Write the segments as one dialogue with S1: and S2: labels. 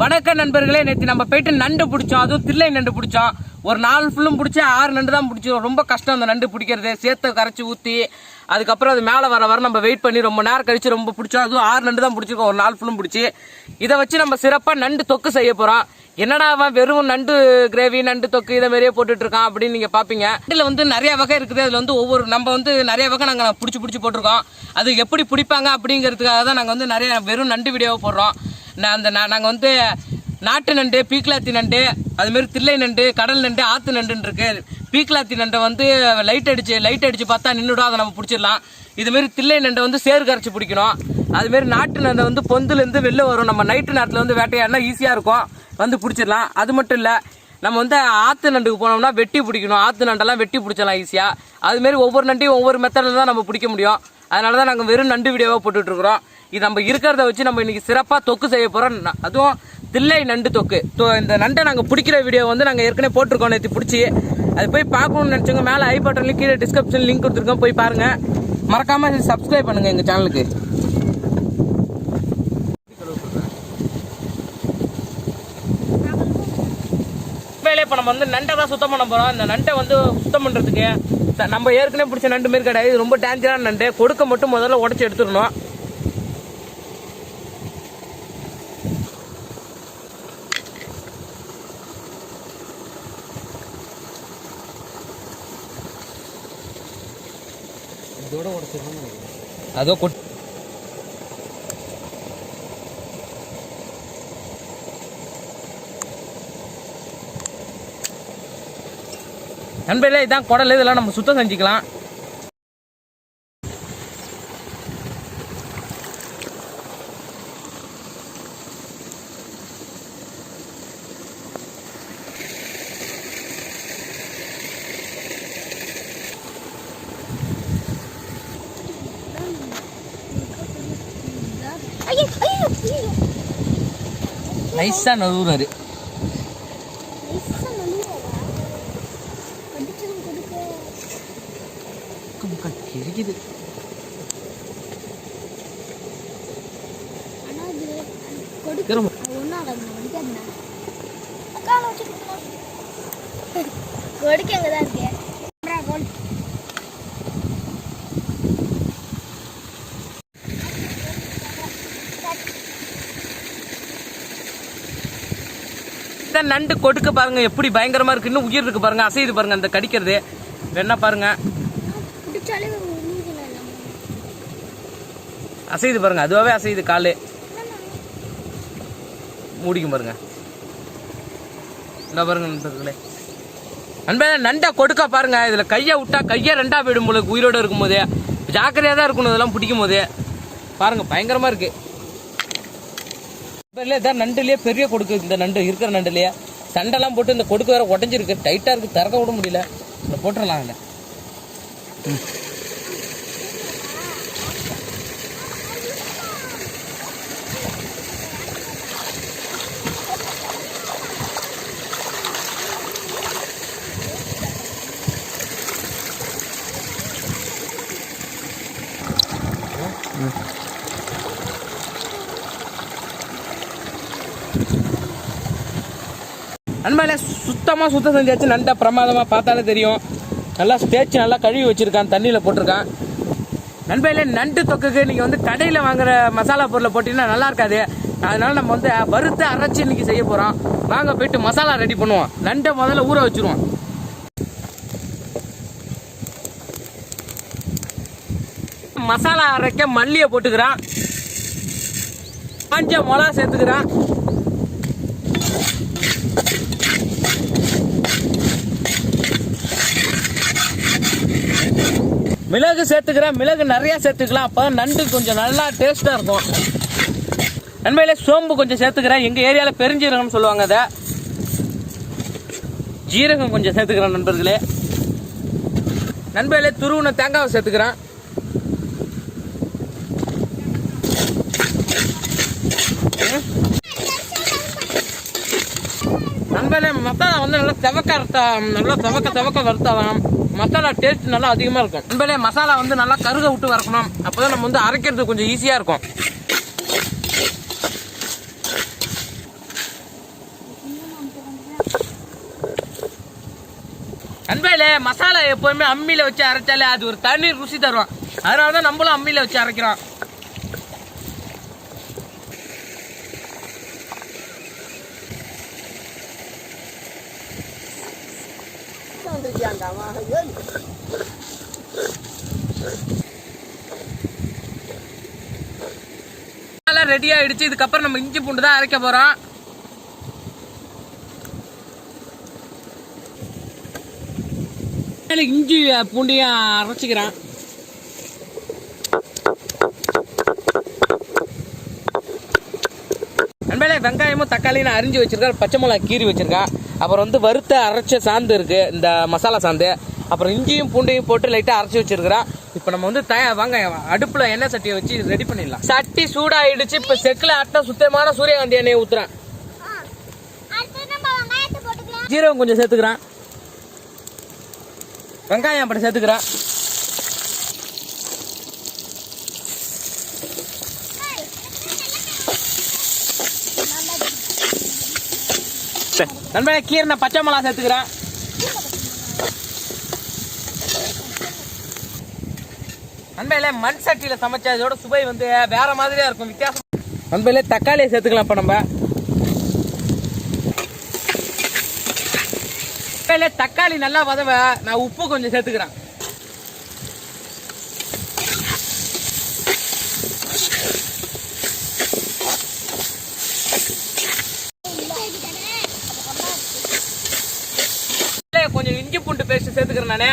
S1: வணக்கம் நண்பர்களே நேற்று நம்ம போயிட்டு நண்டு பிடிச்சோம். அதுவும் தில்லை நண்டு பிடிச்சோம். ஒரு நாள் ஃபுல்லும் பிடிச்சி ஆறு நண்டு தான் பிடிச்சோம் ரொம்ப கஷ்டம் அந்த நண்டு பிடிக்கிறது. சேர்த்து கரைச்சி ஊற்றி அதுக்கப்புறம் அது மேலே வர வர நம்ம வெயிட் பண்ணி ரொம்ப நேரம் கழிச்சு ரொம்ப பிடிச்சோம். அதுவும் ஆறு நண்டு தான் பிடிச்சிருக்கோம். ஒரு நாள் ஃபுல்லும் பிடிச்சி. இதை வச்சு நம்ம சிறப்பாக நண்டு தொக்கு செய்ய போகிறோம் என்னடா அவன் வெறும் நண்டு கிரேவி நண்டு தொக்கு இதை மாதிரியே போட்டுட்டு இருக்கான் அப்படின்னு நீங்கள் பார்ப்பீங்க இதில் வந்து நிறைய வகை இருக்குது. அதில் வந்து ஒவ்வொரு நம்ம வந்து நிறைய வகை நாங்கள் பிடிச்சி பிடிச்சி போட்டிருக்கோம். அது எப்படி பிடிப்பாங்க அப்படிங்கிறதுக்காக தான் நாங்கள் வந்து நிறைய வெறும் நண்டு வீடியோவை போடுறோம். நான் அந்த நாங்கள் வந்து நாட்டு நண்டு பீக்லாத்தி நண்டு அதுமாரி தில்லை நண்டு கடல் நண்டு ஆற்று நண்டுன்னு இருக்கு. பீக்லாத்தி நண்டை வந்து லைட் அடிச்சு லைட் அடிச்சு பார்த்தா நின்றுடும் அதை நம்ம பிடிச்சிடலாம். இதுமாரி தில்லை நண்டை வந்து சேறு கரைச்சி பிடிக்கணும். அதுமாரி நாட்டு நண்டை வந்து பொந்துலேருந்து வெளில வரும். நம்ம நைட்டு நேரத்தில் வந்து வேட்டையாடினா ஈஸியாக இருக்கும். வந்து பிடிச்சிடலாம். அது மட்டும் இல்லை நம்ம வந்து ஆற்று நண்டுக்கு போனோம்னா வெட்டி பிடிக்கணும். ஆற்று நண்டெல்லாம் வெட்டி பிடிச்சலாம் ஈஸியாக அதுமாரி ஒவ்வொரு நண்டையும் ஒவ்வொரு மெத்தடில் தான் நம்ம பிடிக்க முடியும். அதனால தான் நாங்கள் வெறும் நண்டு வீடியோவாக போட்டுட்ருக்குறோம் இது நம்ம இருக்கிறத வச்சு நம்ம இன்னைக்கு சிறப்பாக தொக்கு செய்ய போகிறோம் அதுவும் தில்லை நண்டு தொக்கு. தொ- இந்த நண்டை நாங்கள் பிடிக்கிற வீடியோ வந்து நாங்கள் ஏற்கனவே போட்டிருக்கோம் நேற்று பிடிச்சி. அது போய் பார்க்கணும்னு நினச்சவங்க மேலே ஐ பட்டன்லையும் கீழே டிஸ்கிரிப்ஷன் லிங்க் கொடுத்துருக்கோம். போய் பாருங்கள் மறக்காமல் சப்ஸ்கிரைப் பண்ணுங்கள் எங்கள் சேனலுக்கு இப்போ நம்ம வந்து நண்டை தான் சுத்தம் பண்ண போகிறோம் இந்த நண்டை வந்து சுத்தம் பண்ணுறதுக்கு நம்ம ஏற்கனவே பிடிச்ச நண்டு மாரி கிடையாது. இது ரொம்ப டேஞ்சரான நண்டு. கொடுக்க மட்டும் முதல்ல உடச்சி எடுத்துடணும். அதோ கொட் நண்பர்களே இதான் குடல். இதெல்லாம் நம்ம சுத்தம் செஞ்சுக்கலாம். நைஸாக நழுவுறாரு இருக்குது
S2: ஆனா அது அது கொடுக்க
S1: திரும்ப.
S2: அது ஒன்றும் ஆகாது நான் வடிக்காதுண்ணா அக்கால வச்சு கொடுக்க அங்கே தான் இருக்கே கோல்
S1: இதான் நண்டு கொடுக்க பாருங்க எப்படி பயங்கரமா இருக்கு. இன்னும் உயிர் இருக்கு பாருங்க அசையுது பாருங்க அந்த கடிக்கிறது. வேணா பாருங்க. அசையுது பாருங்க அதுவாகவே அசையுது காலு. மூடிக்கும் பாருங்க. இந்த பாருங்க நண்பர்களே நண்பே நண்டை கொடுக்க பாருங்க இதுல கையை விட்டா கையை ரெண்டா போயிடும் உங்களுக்கு உயிரோட இருக்கும் போதே ஜாக்கிரதையா தான் இருக்கணும் இதெல்லாம் பிடிக்கும் போதே பாருங்க பயங்கரமா இருக்கு. இல்லை இதான் நண்டுலயே பெரிய கொடுக்கு இந்த நண்டு இருக்கிற நண்டுலயே. சண்டைலாம் போட்டு இந்த கொடுக்கு வேற உடஞ்சிருக்கு. டைட்டா இருக்கு திறக்க விட முடியல. இந்த போட்டுடலாம் அதில் நண்பர்களே சுத்தமாக சுத்தம் செஞ்சாச்சு. நண்டை பிரமாதமாக பார்த்தாலே தெரியும். நல்லா தேய்ச்சி நல்லா கழுவி வச்சுருக்கான் தண்ணியில் போட்டிருக்கான். நண்பர்களே நண்டு தொக்குக்கு நீங்கள் வந்து கடையில் வாங்குற மசாலா பொருளை போட்டிங்கன்னா நல்லா இருக்காது. அதனால நம்ம வந்து வறுத்து அரைச்சி இன்னைக்கு செய்ய போகிறோம் வாங்க போயிட்டு மசாலா ரெடி பண்ணுவோம். நண்டை முதல்ல ஊற வச்சுருவோம். மசாலா அரைக்க மல்லியை போட்டுக்கிறான். காஞ்ச மிளகா சேர்த்துக்கிறான். மிளகு சேர்த்துக்கிறேன். மிளகு நிறைய சேர்த்துக்கலாம். அப்போ நண்டு கொஞ்சம் நல்லா டேஸ்ட்டாக இருக்கும். நண்பர்களே சோம்பு கொஞ்சம் சேர்த்துக்கிறேன். எங்கள் ஏரியாவில் பெருஞ்சீரகம்னு சொல்லுவாங்க அதை. ஜீரகம் கொஞ்சம் சேர்த்துக்கிறேன் நண்பர்களே. நண்பர்களே துருவின தேங்காவை சேர்த்துக்கிறேன். நண்பர்களே மசாலா வந்து நல்லா செவக்க நல்லா செவக்க செவக்க வறுத்தாதான் மசாலா டேஸ்ட் நல்லா அதிகமாக இருக்கும். உண்மையிலே மசாலா வந்து நல்லா கருக விட்டு வறக்கணும். அப்போ தான் நம்ம வந்து அரைக்கிறது கொஞ்சம் ஈஸியாக இருக்கும். அன்பையிலே மசாலா எப்போவுமே அம்மியில் வச்சு அரைச்சாலே அது ஒரு தனி ருசி தரும். அதனால தான் நம்மளும் அம்மியில் வச்சு அரைக்கிறோம். ரெடி ஆயிடுச்சு. இதுக்கப்புறம் நம்ம இஞ்சி பூண்டு தான் அரைக்க போறோம். இஞ்சி பூண்டையும் அரைச்சிக்கிறேன். நண்பர்களே வெங்காயமும் தக்காளியும் அரிஞ்சு வச்சிருக்கா பச்சை மிளகா கீறி வச்சிருக்கா அப்புறம் வந்து வறுத்த அரைச்ச சாந்து இருக்கு இந்த மசாலா சாந்து. அப்புறம் இஞ்சியும் பூண்டையும் போட்டு லைட்டாக அரைச்சி வச்சிருக்கிறேன் இப்போ நம்ம வந்து தயா வாங்க அடுப்பில் எண்ணெய் சட்டியை வச்சு ரெடி பண்ணிடலாம். சட்டி சூடாயிடுச்சு இப்போ செக்கில் ஆட்டின சுத்தமான சூரியகாந்தி எண்ணெயை ஊற்றுறேன் ஜீரகம் கொஞ்சம் சேர்த்துக்கிறேன். வெங்காயம் அப்படி சேர்த்துக்கிறேன். நண்பனே கீரை பச்சை மிளகா சேர்த்துக்கிறேன். நண்பையில மண் சட்டியில சமைச்சா இதோட சுவை வந்து வேற மாதிரியா இருக்கும் வித்தியாசம் நண்பையில தக்காளியை சேர்த்துக்கலாம் இப்ப நம்ம. தக்காளி நல்லா வதவ நான் உப்பு கொஞ்சம் சேர்த்துக்கிறேன். கொஞ்சம் இஞ்சி பூண்டு பேஸ்ட் சேர்த்துக்கிறேன் நானே.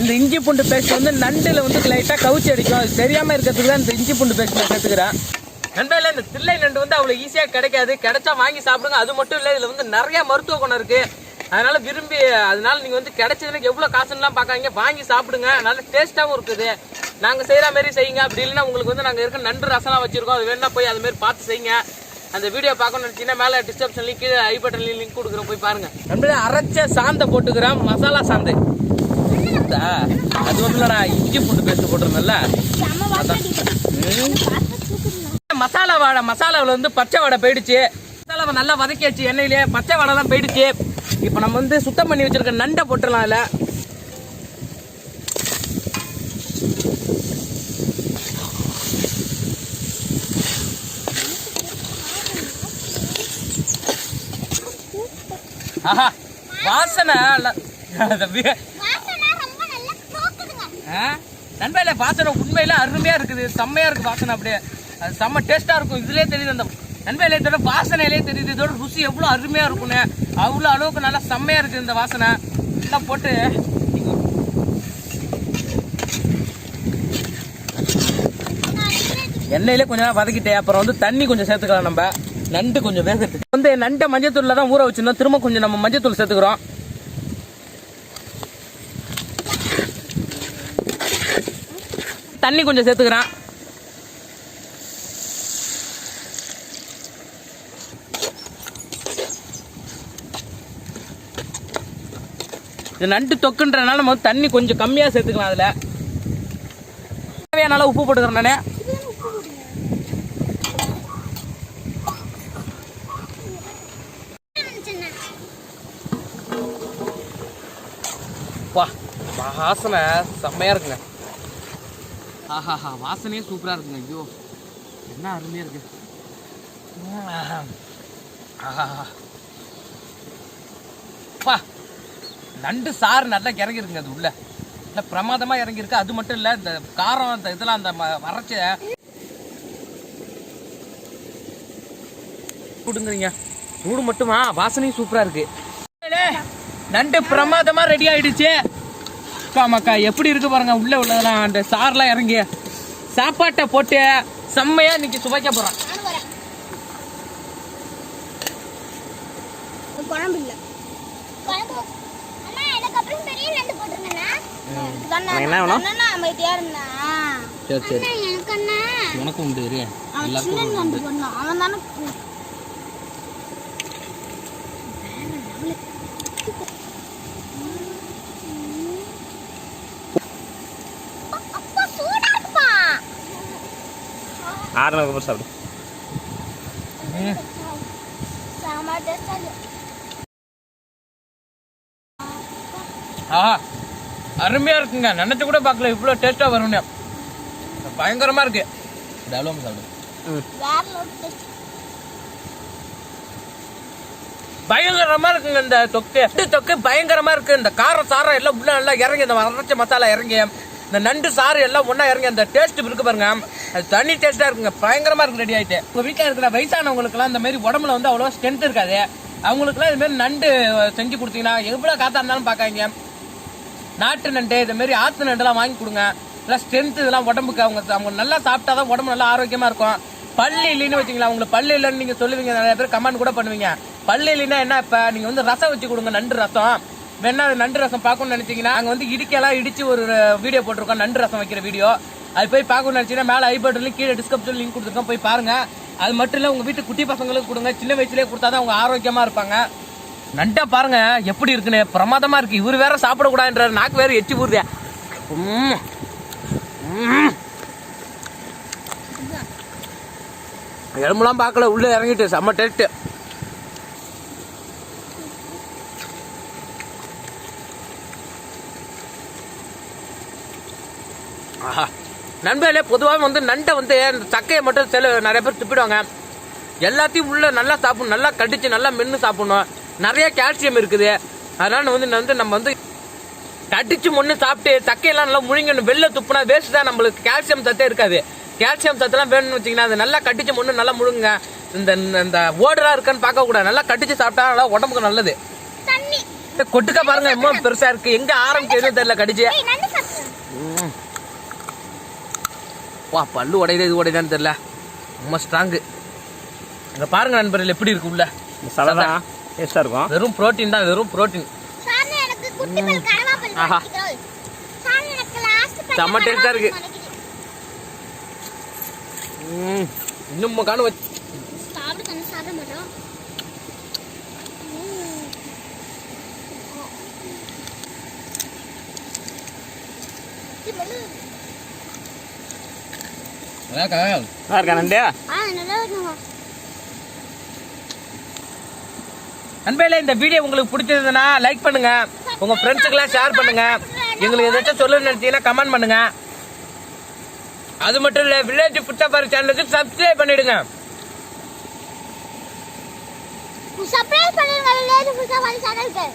S1: இந்த இஞ்சி பூண்டு பேஸ்ட் வந்து நண்டுல வந்து லைட்டா கவுச்சி அடிக்கும். அது தெரியாம இருக்கிறதுக்கு தான் இந்த இஞ்சி பூண்டு பேஸ்ட் நான் சேர்த்துக்கிறேன். நண்பர்களே இந்த தில்லை நண்டு வந்து அவ்வளவு ஈஸியா கிடைக்காது. கிடைச்சா வாங்கி சாப்பிடுங்க. அது மட்டும் இல்ல இதுல வந்து நிறைய மருத்துவ குணம் இருக்கு. அதனால விரும்பி அதனால நீங்க வந்து கிடைச்சதுக்கு எவ்வளவு காசுலாம் பார்க்காதீங்க. வாங்கி சாப்பிடுங்க. நல்ல டேஸ்டாவும் இருக்குது. நாங்க செய்யற மாதிரி செய்யுங்க. அப்படி இல்லைன்னா உங்களுக்கு வந்து நாங்க இருக்க நண்டு ரசனா வச்சிருக்கோம். அது வேணா போய் அது மாதிரி பார்த்து செய்யுங்க. அந்த வீடியோ பார்க்கணும்னு நினைச்சீங்கன்னா மேல டிஸ்கிரிப்ஷன் லிங்க் கீழே ஐ பட்டன் லிங்க் கொடுக்குறோம் போய் பாருங்க. நண்பர்களே அரைச்ச சாந்தை போட்டுக்கிறோம். மசாலா சாந்து? அது வந்து இல்லடா. இஞ்சி பூண்டு பேஸ்ட் போட்டுருந்தல மசாலா வாடை மசாலாவில் வந்து பச்சை வடை போயிடுச்சு. மசாலாவை நல்லா வதக்கியாச்சு எண்ணெயிலே. பச்சை வடைலாம் போயிடுச்சு. இப்போ நம்ம வந்து சுத்தம் பண்ணி வச்சிருக்க நண்டை போட்டுடலாம் அதில். வாசனை அது வி-
S2: வாசனை நல்லா
S1: உண்மையில அருமையா இருக்குது. செம்மையா இருக்கு வாசனை அப்படியே. அது செம்ம டேஸ்டா இருக்கும். இதுலயே தெரியுது அந்த நண்பர்களே இதோட வாசனையிலே தெரியுது. இதோட ருசி எவ்வளவு அருமையா இருக்கும்னு. அவ்வளவு அளவுக்கு நல்லா செம்மையா இருக்குது இந்த வாசனை. எல்லாம் போட்டு எண்ணெயிலே கொஞ்ச நேரம் வதக்கிட்டேன் அப்புறம் வந்து தண்ணி கொஞ்சம் சேர்த்துக்கலாம் நம்ம. நண்டு கொஞ்சம் வேகட்டு வந்து நண்டை மஞ்சத்தூளில் தான் ஊற வச்சிருந்தோம். திரும்ப கொஞ்சம் நம்ம மஞ்சத்தூள் சேர்த்துக்கிறோம். தண்ணி கொஞ்சம் சேர்த்துக்கிறேன். இது நண்டு தொக்குன்றனால நம்ம வந்து தண்ணி கொஞ்சம் கம்மியாக சேர்த்துக்கலாம் அதில். தேவையான உப்பு போட்டுக்கிறேன் நானே. அப்பா வாசனை செம்மையா இருக்குங்க. ஆஹாஹா வாசனையே சூப்பரா இருக்குங்க. ஐயோ என்ன அருமையாக இருக்கு. அப்பா பா நண்டு சாறு நல்லா இறங்கிருக்குங்க அது உள்ள. இல்லை பிரமாதமா இறங்கியிருக்கு அது மட்டும் இல்ல இந்த காரம் அந்த இதெல்லாம் அந்த ம- வறட்ச கொடுங்குறீங்க. சூடு மட்டுமா? வாசனையும் சூப்பரா இருக்கு. நண்டு பிரமாதமா ரெடி ஆயிடுச்சு. மக்கா எப்படி இருக்கு பாருங்க உள்ள உள்ளதெல்லாம் அந்த சார்லாம் இறங்கி. சாப்பாட்டை போட்டு செம்மையா இன்னைக்கு சுவைக்க போறோம்.
S2: குழம்பு இல்ல. குழம்பு அண்ணா எனக்கு அப்புறம் பெரிய நண்டு போட்டுருங்கண்ணா
S1: உனக்கு என்ன வேணும்?
S2: அண்ணா அமைதியா இருந்தா
S1: சரி சரி
S2: அண்ணா எனக்கு அண்ணா
S1: உனக்கும் உண்டு இரு.
S2: அவன்
S1: எல்லாருக்கும்
S2: சின்ன நண்டு போடணும் அவன் தானே அப்பா சூடா இருக்குப்பா
S3: ஆறுனதுக்கு அப்புறம் சாப்பிடு.
S1: ஆஹா அருமையா இருக்குங்க. நினைச்சு கூட பார்க்கல. இவ்வளோ டேஸ்டா வரும்னு. பயங்கரமா இருக்கு. அலுவம் சாப்பிடு பயங்கரமா இருக்குங்க இந்த தொக்கு. நண்டு தொக்கு பயங்கரமா இருக்கு. இந்த காரம் சாரம் எல்லாம் உள்ள நல்லா இறங்கி இந்த அரைச்ச மசாலா இறங்கி இந்த நண்டு சாறு எல்லாம் ஒண்ணா இறங்கி அந்த டேஸ்ட் இருக்கு பாருங்க. அது தண்ணி டேஸ்டா இருக்குங்க. பயங்கரமா இருக்கு ரெடி ஆயிட்டு. உங்க வீட்டுல இருக்கிற வயசானவங்களுக்கு எல்லாம் இந்த மாதிரி உடம்புல வந்து அவ்வளோ ஸ்ட்ரென்த் இருக்காது. அவங்களுக்குலாம் இது மாதிரி நண்டு செஞ்சு கொடுத்தீங்கன்னா எவ்வளவு காத்தா இருந்தாலும் பார்க்காங்க நாட்டு நண்டு இந்த மாதிரி ஆத்து நண்டுலாம் வாங்கி கொடுங்க. நல்லா ஸ்ட்ரென்த் இதெல்லாம் உடம்புக்கு அவங்க அவங்க நல்லா சாப்பிட்டாதான் உடம்பு நல்லா ஆரோக்கியமா இருக்கும். பல்லு இல்லைன்னு வச்சுங்களா உங்களுக்கு பல்லு இல்லைன்னு நீங்க சொல்லுவீங்க. நிறைய பேர் கமெண்ட் கூட பண்ணுவீங்க. பல்லு இல்லைன்னா என்ன இப்ப? நீங்க வந்து ரசம் வச்சு கொடுங்க நண்டு ரசம். வேணா அது நண்டு ரசம் பார்க்கணும்னு நினைச்சீங்கன்னா அங்க வந்து இடிக்கலாம் இடிச்சு ஒரு வீடியோ போட்டிருக்கோம் நண்டு ரசம் வைக்கிற வீடியோ அது போய் பார்க்கணும்னு மேலே ஐ ஐபட்லையும் கீழே டிஸ்கிரிப்ஷன் லிங்க் கொடுத்துருக்கோம். போய் பாருங்கள் அது மட்டும் இல்லை உங்கள் வீட்டு குட்டி பசங்களுக்கு கொடுங்க. சின்ன வயசுலயே கொடுத்தாதான் அவங்க ஆரோக்கியமாக இருப்பாங்க. நண்டா பாருங்க எப்படி இருக்குன்னு. பிரமாதமாக இருக்கு. இவர் வேற சாப்பிடக்கூடாதுன்றாரு. நாக்கு வேற எச்சு ஊறுதே. எலும்புலாம் பார்க்கல உள்ளே இறங்கிட்டு. செம்ம டேஸ்ட்டு ஆஹா நண்பர்களே பொதுவாக வந்து நண்டை வந்து இந்த சக்கையை மட்டும் சில நிறைய பேர் துப்பிடுவாங்க. எல்லாத்தையும் உள்ள நல்லா சாப்பிடணும். நல்லா கடிச்சு நல்லா மென்று சாப்பிடணும். நிறைய கால்சியம் இருக்குது. அதனால வந்து வந்து நம்ம வந்து கடிச்சு முன்னு சாப்பிட்டு சக்கையெல்லாம் நல்லா முழுங்கணும். வெளில துப்புனா வேஸ்ட் தான் நம்மளுக்கு. கால்சியம் சத்தே இருக்காது. கால்சியம் சத்தெல்லாம் வேணும்னு வச்சிங்கன்னா அது நல்லா கடிச்சு முன்னு நல்லா முழுங்க இந்த இந்த ஓடெல்லாம் இருக்கான்னு பார்க்க கூடாது நல்லா கடிச்சு சாப்பிட்டா நல்லா உடம்புக்கு நல்லது. கொட்டுக்க பாருங்க இன்னும் பெருசா இருக்கு. எங்க ஆரம்பிச்சதுன்னு தெரியல கடிச்சு. வா பல்லு உடையுது இது உடையுதான்னு தெரியல. ரொம்ப ஸ்ட்ராங்கு இங்க பாருங்க நண்பர்கள் எப்படி இருக்கு உள்ள?
S3: மசாலா தான் டேஸ்ட்டாக இருக்கும்.
S1: வெறும் புரோட்டீன் தான் வெறும் புரோட்டீன் ஆஹா. செம்ம
S2: கடவா
S1: taste ஆ
S2: பல்
S1: இருக்கு.
S2: வலிக்குது.
S1: இன்னும் காணு வச்சு
S2: சாப்பிட தானே சாப்பிட மாட்டோம் ம். இது மெல்லு.
S3: நல்லா இருக்கா
S2: நல்லா இருக்குங்க
S1: நண்பர்களே இந்த வீடியோ உங்களுக்கு பிடிச்சிருந்ததுன்னா லைக் பண்ணுங்க. உங்க ஃப்ரெண்ட்ஸுக்கெல்லாம் ஷேர் பண்ணுங்க. எங்களுக்கு ஏதாச்சும் சொல்லணும்னு நினைச்சீங்கன்னா கமெண்ட் பண்ணுங்க. அது மட்டும் இல்ல வில்லேஜ் புட்டப்பாரி சேனலுக்கு சப்ஸ்கிரைப் பண்ணிடுங்க.
S2: சர்ப்ரைஸ் பண்ணிருங்க வில்லேஜ் வந்து சேனலுக்கு